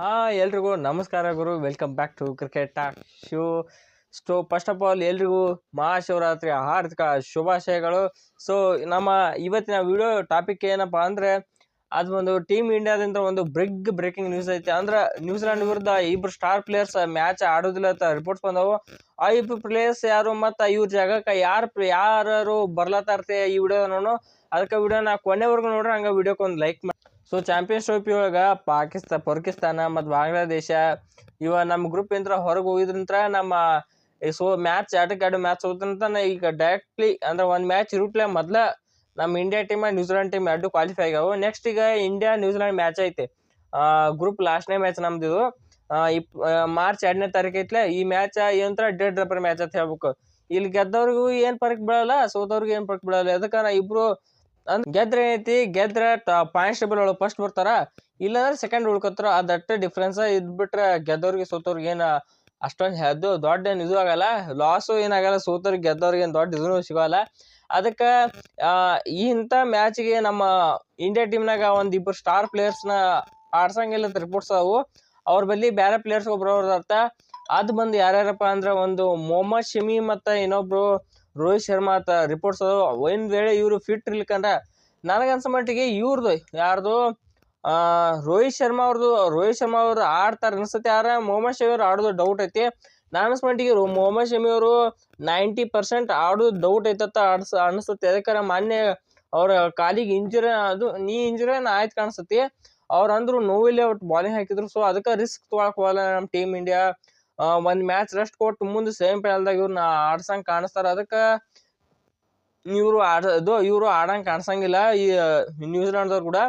ಹಾ, ಎಲ್ರಿಗೂ ನಮಸ್ಕಾರ ಗುರು. Welcome back to cricket talk show stove first of all ಎಲ್ರಿಗೂ ಮಹಾಶಿವರಾತ್ರಿ, ಹಾರ್ದಿಕ ಶುಭಾಶಯಗಳು. ಸೊ ನಮ್ಮ ಇವತ್ತಿನ ವಿಡಿಯೋ ಟಾಪಿಕ್ ಏನಪ್ಪ ಅಂದ್ರೆ, ಅದು ಒಂದು ಟೀಮ್ ಇಂಡಿಯಾದಿಂದ ಒಂದು ಬ್ರಿಗ್ ಬ್ರೇಕಿಂಗ್ ನ್ಯೂಸ್ ಐತೆ. ಅಂದ್ರೆ, ನ್ಯೂಜಿಲೆಂಡ್ ವಿರುದ್ಧ ಇಬ್ರು ಸ್ಟಾರ್ ಪ್ಲೇಯರ್ಸ್ ಮ್ಯಾಚ್ ಆಡೋದಿಲ್ಲ ಅಂತ ರಿಪೋರ್ಟ್ಸ್ ಬಂದವು. ಆ ಇಬ್ರು ಪ್ಲೇಯರ್ಸ್ ಯಾರು ಮತ್ತು ಇವ್ರ ಜಾಗಕ್ಕೆ ಯಾರು ಯಾರು ಬರ್ಲತ್ತಾರ್ತೆ ಈ ವಿಡಿಯೋ ನೋಡೋ. ಅದಕ್ಕೆ ನಾ ಕೊನೆವರೆಗೂ ನೋಡ್ರಿ, ಹಂಗೆ ವಿಡಿಯೋಕ್ಕೆ ಒಂದು ಲೈಕ್ ಮಾಡಿ ಸೊ ಚಾಂಪಿಯನ್ಸ್ ಟ್ರೋಫಿ ಒಳಗೆ ಪಾಕಿಸ್ತಾನ ಪಾಕಿಸ್ತಾನ ಮತ್ತು ಬಾಂಗ್ಲಾದೇಶ, ಇವ ನಮ್ಮ ಗ್ರೂಪ್ ಇಂದ್ರ ಹೊರಗೆ ಹೋಗಿದ್ರಂತ್ರ ನಮ್ಮ ಸೊ ಮ್ಯಾಚ್ ಆಟಕ್ಕೆ ಎರಡು ಮ್ಯಾಚ್ ಹೋದಂತ ಈಗ ಡೈರೆಕ್ಟ್ಲಿ ಅಂದ್ರೆ ಒಂದು ಮ್ಯಾಚ್ ಇರುಟ್ಲೆ ಮೊದಲ ನಮ್ಮ India team New Zealand team ಎರಡು ಕ್ವಾಲಿಫೈ ಆಗ್ಯಾವು. ನೆಕ್ಸ್ಟ್ ಈಗ ಇಂಡಿಯಾ ನ್ಯೂಜಿಲೆಂಡ್ ಮ್ಯಾಚ್ ಐತೆ. ಗ್ರೂಪ್ ಲಾಸ್ಟ್ನೇ ಮ್ಯಾಚ್ ನಮ್ದು ಇದು. ಮಾರ್ಚ್ ಎರಡನೇ ತಾರೀಕು ಐತ್ಲೆ. ಈ ಮ್ಯಾಚ್ ಏನಂತರ ಡೆಡ್ ರಬ್ಬರ್ ಮ್ಯಾಚ್ ಅಂತ ಹೇಳ್ಬೇಕು. ಇಲ್ಲಿ ಗೆದ್ದವ್ರಿಗೂ ಏನು ಪರ್ಕ್ ಬೀಳಲ್ಲ, ಸೋತವ್ರಿಗೂ ಏನು ಪರಕ್ ಬೀಳಲ್ಲ. ಅದಕ್ಕೆ ನಾ ಇಬ್ರು ಅಂದ್ ಗೆದ್ರೆ ಏನೈತಿ? ಗೆದ್ರೆ ಪಾಯಿಂಟ್ಸ್ ಟೇಬಲ್ ಒಳಗೆ ಫಸ್ಟ್ ಬರ್ತಾರ. ಇಲ್ಲಾಂದ್ರೆ ಸೆಕೆಂಡ್ ಉಳ್ಕೊತಾರ. ಅದಟ್ಟ ಡಿಫ್ರೆನ್ಸ್ ಇದ್ಬಿಟ್ರೆ ಗೆದ್ದವ್ರಿಗೆ ಸೋತವ್ರಿಗೆ ಏನು ಅಷ್ಟೊಂದು ಹೆದ್ದು ದೊಡ್ಡ ಏನು ಇದು ಆಗಲ್ಲ. ಲಾಸು ಏನಾಗಲ್ಲ ಸೋತವ್ರಿಗೆ ಗೆದ್ದವ್ರಿಗೆ ಏನು ದೊಡ್ಡ ಇದೂ ಸಿಗಲ್ಲ. ಅದಕ್ಕೆ ಇಂಥ ಮ್ಯಾಚ್ಗೆ ನಮ್ಮ ಇಂಡಿಯಾ ಟೀಮ್ನಾಗ ಒಂದು ಇಬ್ಬರು ಸ್ಟಾರ್ ಪ್ಲೇಯರ್ಸ್ನ ಆಡ್ಸಂಗಿಲ್ಲ ರಿಪೋರ್ಟ್ಸ್ ಅವು ಅವ್ರ ಬಲ್ಲಿ ಬೇರೆ ಪ್ಲೇಯರ್ಸ್ ಒಬ್ರು ಅರ್ಥ. ಅದು ಬಂದು ಯಾರ್ಯಾರಪ್ಪ ಅಂದ್ರೆ ಒಂದು ಮೊಹಮ್ಮದ್ ಶಮಿ ಮತ್ತು ಇನ್ನೊಬ್ರು ರೋಹಿತ್ ಶರ್ಮಾ ಅಂತ ರಿಪೋರ್ಟ್ಸ್ ಅದಾವ ಒಂದು ವೇಳೆ ಇವರು ಫಿಟ್ ಇರ್ಲಿಕ್ಕಂದ್ರ ನನಗನ್ಸ ಮಟ್ಟಿಗೆ ಇವ್ರದ್ದು ಯಾರ್ದು ರೋಹಿತ್ ಶರ್ಮಾ ಅವ್ರದ್ದು ರೋಹಿತ್ ಶರ್ಮಾ ಅವರು ಆಡ್ತಾರೆ ಅನ್ಸುತ್ತೆ ಯಾರ ಮೊಹಮ್ಮದ್ ಶಮಿ ಅವ್ರು ಆಡೋದು ಡೌಟ್ ಐತಿ. ನಾನು ಮಟ್ಟಿಗೆ ಮೊಹಮ್ಮದ್ ಶಮಿ ಅವರು ನೈಂಟಿ ಪರ್ಸೆಂಟ್ ಆಡೋದು ಡೌಟ್ ಐತತ್ತ ಆಡ್ಸ ಅನಿಸುತ್ತೆ. ಅದಕ್ಕೆ ಮೊನ್ನೆ ಅವ್ರ ಕಾಲಿಗೆ ಇಂಜುರಿ ಅದು ನೀ ಇಂಜುರಿ ಆಯ್ತು ಕಾಣಿಸುತ್ತೆ. ಅವ್ರು ಅಂದ್ರು ನೋವಿಲ್ಲ ಒಟ್ಟು ಬಾಲಿಂಗ್ ಹಾಕಿದ್ರು. ಸೊ ಅದಕ್ಕೆ ರಿಸ್ಕ್ ತೊಗೊಳಕ್ ಹೋಗಲ್ಲ ನಮ್ಮ ಟೀಮ್ ಇಂಡಿಯಾ ಒಂದು ಮ್ಯಾಚ್ ರೆಸ್ಟ್ ಕೊಟ್ಟು ಮುಂದೆ ಸೆಮಿ ಪ್ಯಾಲ್ದಾಗ ಇವ್ರನ್ನ ಆಡ್ಸಂಗೆ ಕಾಣಿಸ್ತಾರ. ಅದಕ್ಕೆ ಇವರು ಆಡ ಇದು ಇವರು ಆಡಂಗೆ ಕಾಣಿಸಂಗಿಲ್ಲ ಈ ನ್ಯೂಜಿಲೆಂಡ್ದವ್ರು ಕೂಡ.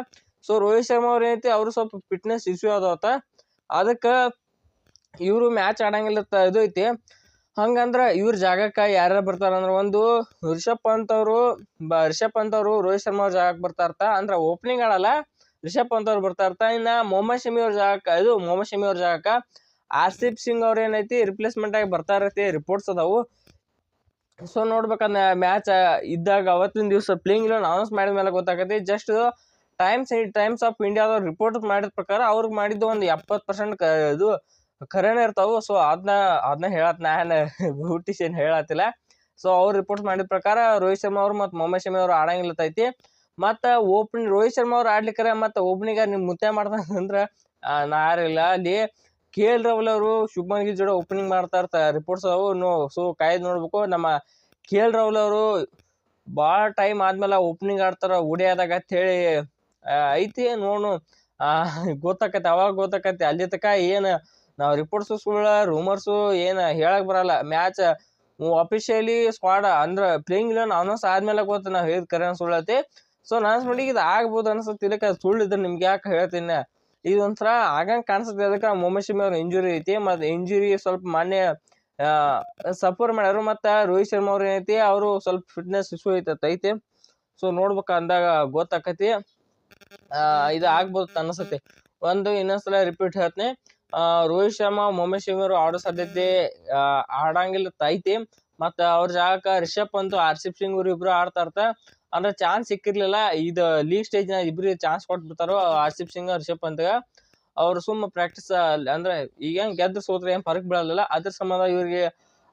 ಸೊ ರೋಹಿತ್ ಶರ್ಮಾ ಅವ್ರು ಏನೈತಿ, ಅವರು ಸ್ವಲ್ಪ ಫಿಟ್ನೆಸ್ ಇಶ್ಯೂ ಅದಾವತ್ತ ಅದಕ್ಕೆ ಇವರು ಮ್ಯಾಚ್ ಆಡಂಗಿಲ್ಲ ಇದು ಐತಿ. ಹಂಗಂದ್ರೆ ಇವ್ರ ಜಾಗಕ್ಕೆ ಯಾರ್ಯಾರು ಬರ್ತಾರ ಅಂದ್ರೆ ಒಂದು ರಿಷಬ್ ಪಂತ್ ಅವರು, ಬ, ರಿಷಬ್ ಪಂತ್ ಅವರು ರೋಹಿತ್ ಶರ್ಮಾ ಅವ್ರ ಜಾಗಕ್ಕೆ ಬರ್ತಾ ಇರ್ತಾ ಅಂದ್ರೆ ಓಪನಿಂಗ್ ಆಡಲ್ಲ, ರಿಷಬ್ ಪಂತ್ ಅವ್ರು ಇರ್ತಾ ಇನ್ನು ಮೊಹಮ್ಮದ್ ಶಮಿ ಅವ್ರ ಜಾಗಕ್ಕೆ, ಇದು ಮೊಹಮ್ಮದ್ ಶಮಿ ಅವ್ರ ಜಾಗಕ್ಕೆ. ಆರ್ಸಿಪ್ ಸಿಂಗ್ ಅವ್ರು ಏನೈತಿ ರಿಪ್ಲೇಸ್ಮೆಂಟ್ ಆಗಿ ಇರತ್ತೆ ರಿಪೋರ್ಟ್ಸ್ ಅದಾವು. ಸೊ ನೋಡ್ಬೇಕಂದ್ರೆ ಮ್ಯಾಚ್ ಇದ್ದಾಗ ಅವತ್ತಿನ ದಿವಸ ಪ್ಲೇಯಿಂಗ್ ಇಲ್ಲ ಅನೌನ್ಸ್ ಮಾಡಿದ ಮೇಲೆ ಗೊತ್ತಾಗತ್ತೆ. ಜಸ್ಟ್ ಟೈಮ್ಸ್ ಟೈಮ್ಸ್ ಆಫ್ ಇಂಡಿಯಾದವ್ರು ರಿಪೋರ್ಟ್ ಮಾಡಿದ ಪ್ರಕಾರ ಅವ್ರಿಗೆ ಮಾಡಿದ್ದು ಒಂದು ಎಪ್ಪತ್ತು ಪರ್ಸೆಂಟ್ ಇದು ಖರೇನೆ ಇರ್ತಾವೆ. ಸೊ ಅದನ್ನ ಅದನ್ನ ಹೇಳತ್ ನಾನು ಬ್ಯೂಟಿಷ್ ಏನು ಹೇಳತ್ತಿಲ್ಲ. ಸೊ ಅವ್ರು ರಿಪೋರ್ಟ್ ಮಾಡಿದ ಪ್ರಕಾರ ರೋಹಿತ್ ಶರ್ಮಾ ಅವ್ರು ಮತ್ತು ಮೊಹಮ್ಮದ್ ಶಮಿ ಅವ್ರು ಆಡಂಗಿಲ್ಲತೈತಿ. ಮತ್ತು ಓಪನ್, ರೋಹಿತ್ ಶರ್ಮಾ ಅವ್ರು ಆಡ್ಲಿಕ್ಕರೆ ಮತ್ತು ಓಪನಿಂಗ್ ನೀವು ಮುತ್ತೆ ಮಾಡ್ತಾರಂದ್ರೆ ನಾ ಯಾರಿಲ್ಲ ಅಲ್ಲಿ. ಕೆ ಎಲ್ ರಾಹುಲ್ ಅವರು, ಶುಭ್ಮನ್ ಗಿಲ್ ಜೋಡಿ ಓಪನಿಂಗ್ ಮಾಡ್ತಾ ಇರ್ತಾರೆ ರಿಪೋರ್ಟ್ಸ್ ಅವು, ನೋ ಸೊ ಕಾಯ್ದು ನೋಡ್ಬೇಕು, ನಮ್ಮ ಕೆ ಎಲ್ ರಾಹುಲ್ ಅವರು ಭಾಳ ಟೈಮ್ ಆದ್ಮೇಲೆ ಓಪನಿಂಗ್ ಆಡ್ತಾರ ಅಂತ ಹೇಳಿ ಐತಿ ನೋಡು ಗೊತ್ತಾಕತ್ತೆ, ಅವಾಗ ಗೊತ್ತಾಕತ್ತೆ ಅಲ್ಲಿ ತನಕ ಏನು, ನಾವು ರಿಪೋರ್ಟ್ಸು ಸುಳ್ಳ ರೂಮರ್ಸು ಏನು ಹೇಳಕ್ ಬರಲ್ಲ, ಮ್ಯಾಚ್ ಅಫಿಷಿಯಲಿ ಸ್ಕ್ವಾಡ್ ಅಂದ್ರೆ ಪ್ಲೇಯಿಂಗ್ ಇಲೆವೆನ್ ಅನೌನ್ಸ್ ಆದ್ಮೇಲೆ ಗೊತ್ತ ನಾವು ಹೇಳಿದ ಕರೆ ಸುಳ್ಳತಿ ಸೊ ನಾನು ಮಟ್ಟಿಗೆ ಇದು ಆಗ್ಬೋದು ಅನ್ಸುತ್ತೆ ಇದಕ್ಕೆ ಸುಳ್ಳು ಇದ್ರೆ ನಿಮ್ಗೆ ಯಾಕೆ ಹೇಳ್ತೀನಿ? ಇದು ಒಂಥರ ಆಗಂಗೆ ಕಾಣಿಸುತ್ತೆ. ಅದಕ್ಕೆ ಮೊಹಮ್ಮದ್ ಅವ್ರ ಇಂಜುರಿ ಐತಿ ಮತ್ತು ಇಂಜುರಿ ಸ್ವಲ್ಪ ಮೊನ್ನೆ ಸಫರ್ ಮಾಡ್ಯಾರು ಮತ್ತು ರೋಹಿತ್ ಶರ್ಮಾ ಅವ್ರು ಏನೈತಿ, ಅವರು ಸ್ವಲ್ಪ ಫಿಟ್ನೆಸ್ ಇಶ್ಯೂ ಐತೆ ಐತಿ. ಸೊ ನೋಡ್ಬೇಕು ಅಂದಾಗ ಗೊತ್ತಾಕತಿ. ಇದು ಆಗ್ಬೋದು ಅನಿಸುತ್ತೆ ಒಂದು ಇನ್ನೊಂದ್ಸಲ ರಿಪೀಟ್ ಹೇಳ್ತೀನಿ. ರೋಹಿತ್ ಶರ್ಮಾ ಮೊಹಮ್ಮದ್ ಶಮಿ ಅವರು ಆಡೋ ಸಾಧ್ಯತೆ ಆಡಂಗಿಲ್ಲ ತೈತಿ ಮತ್ತು ಅವ್ರ ಜಾಗಕ್ಕೆ ರಿಷಬ್ ಪಂತ್ ಆರ್ಸಿಪ್ ಸಿಂಗ್ ಇವ್ರು ಇಬ್ಬರು ಆಡ್ತಾ ಇರ್ತ. ಅಂದ್ರೆ ಚಾನ್ಸ್ ಸಿಕ್ಕಿರ್ಲಿಲ್ಲ. ಇದು ಲೀಗ್ ಸ್ಟೇಜ್ನ ಇಬ್ರಿಗೆ ಚಾನ್ಸ್ ಕೊಟ್ಬಿಡ್ತಾರೋ ಹರ್ಷಿಪ್ ಸಿಂಗ್, ರಿಷಬ್ ಪಂತ್ಗ. ಅವ್ರು ಸುಮ್ಮ ಪ್ರಾಕ್ಟೀಸ್ ಅಂದ್ರೆ ಈಗ ಗೆದ್ದು ಸೋತ್ರೆ ಏನು ಫರಕ್ ಬೀಳಲ್ಲ ಅದ್ರ ಸಂಬಂಧ ಇವ್ರಿಗೆ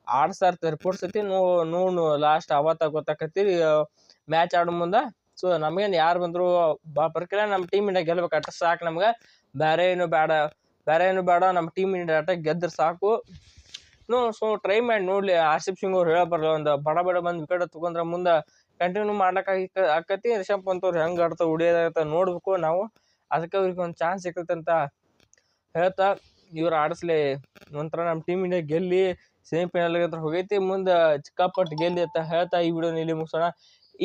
ಆಡ್ಸ್ತಾ ಇರ್ತಾರೆ ರಿಪೋರ್ಟ್ಸ್ ಐತಿ. ನೋ ನೋಡು ಲಾಸ್ಟ್ ಅವತ್ತ ಗೊತ್ತಾಕತಿ ಮ್ಯಾಚ್ ಆಡೋ ಮುಂದೆ. ಸೊ ನಮಗೇನು ಯಾರು ಬಂದ್ರು, ಬಾ ಬರ್ಕಿಲ್ಲ ನಮ್ಮ ಟೀಮ್ ಇಂಡಿಯಾ ಗೆಲ್ಬೇಕು ಅಟ್ಟ ಸಾಕು ನಮ್ಗೆ. ಬೇರೆ ಏನು ಬೇಡ ಬೇರೆ ಏನು ಬೇಡ ನಮ್ಮ ಟೀಮ್ ಇಂಡಿಯಾ ಆಟ ಗೆದ್ರೆ ಸಾಕು. ನೋ ಸೊ ಟ್ರೈ ಮಾಡಿ ನೋಡ್ಲಿ. ಆರ್ಸಿಪ್ ಸಿಂಗ್ ಅವ್ರು ಹೇಳಬಾರ್ದು. ಒಂದು ಬಡ ಬಡ ಬಂದು ವಿಕೆಟ್ ತಗೊಂಡ್ರೆ ಮುಂದೆ ಕಂಟಿನ್ಯೂ ಮಾಡಕ್ ಆಕತಿ ರಿಷಬ್ ಪಂತ್ ಅವ್ರು ಹೆಂಗೆ ಆಡ್ತಾ ಉಳಿಯೋದಾಗತ್ತ ನೋಡ್ಬೇಕು ನಾವು. ಅದಕ್ಕೆ ಅವ್ರಿಗೆ ಒಂದು ಚಾನ್ಸ್ ಸಿಗುತ್ತೆ ಅಂತ ಹೇಳ್ತಾ ಇವ್ರು ಆಡಿಸ್ಲಿ. ನಂತರ ನಮ್ಮ ಟೀಮ್ ಇಂಡಿಯಾ ಗೆಲ್ಲಿ ಸೆಮಿಫೈನಲ್ ಹತ್ರ ಹೋಗೈತಿ. ಮುಂದೆ ಚಿಕ್ಕಾಪಟ್ಟು ಗೆಲ್ಲಿ ಅಂತ ಹೇಳ್ತಾ ಈ ವಿಡಿಯೋನ ಇಲ್ಲಿ ಮುಗಿಸೋಣ.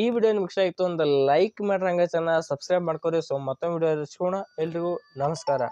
ಈ ವಿಡಿಯೋ ನಿಮ್ಗೆ ಇಷ್ಟ ಆಯ್ತು ಒಂದು ಲೈಕ್ ಮಾಡ್ರಿ ಹಂಗೆ ಚೆನ್ನಾಗಿ ಸಬ್ಸ್ಕ್ರೈಬ್ ಮಾಡ್ಕೊರಿ. ಸೊ ಮತ್ತೊಂದು ವಿಡಿಯೋ ಸಿಗೋಣ. ಎಲ್ರಿಗೂ ನಮಸ್ಕಾರ.